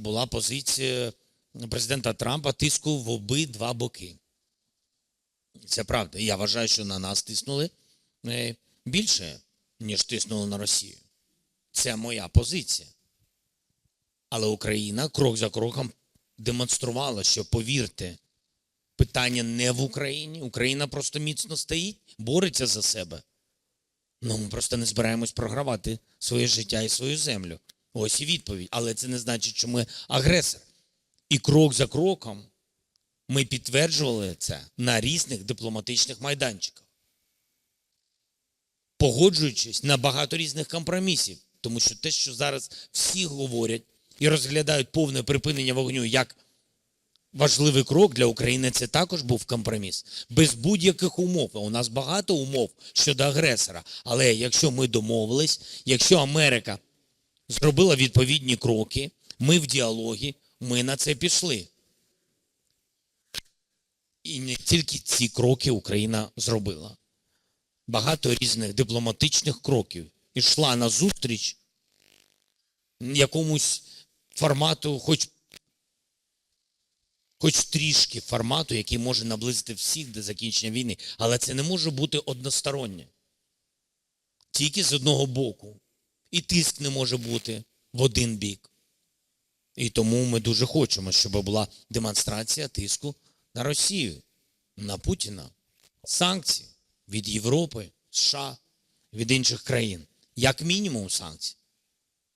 була позиція президента Трампа тиску в обидва боки. Це правда. Я вважаю, що на нас тиснули е, більше, ніж тиснули на Росію. Це моя позиція. Але Україна крок за кроком демонструвала, що повірте, питання не в Україні. Україна просто міцно стоїть, бореться за себе. Ну, ми просто не збираємось програвати своє життя і свою землю. Ось і відповідь. Але це не значить, що ми агресор. І крок за кроком ми підтверджували це на різних дипломатичних майданчиках, погоджуючись на багато різних компромісів. Тому що те, що зараз всі говорять і розглядають повне припинення вогню як важливий крок для України, це також був компроміс. Без будь-яких умов. У нас багато умов щодо агресора. Але якщо ми домовились, якщо Америка зробила відповідні кроки, ми в діалогі, ми на це пішли. І не тільки ці кроки Україна зробила. Багато різних дипломатичних кроків ішла на зустріч якомусь формату, хоч, хоч трішки формату, який може наблизити всіх до закінчення війни. Але це не може бути одностороннє. Тільки з одного боку. І тиск не може бути в один бік. І тому ми дуже хочемо, щоб була демонстрація тиску на Росію, на Путіна, санкції від Європи, США, від інших країн. Як мінімум санкцій.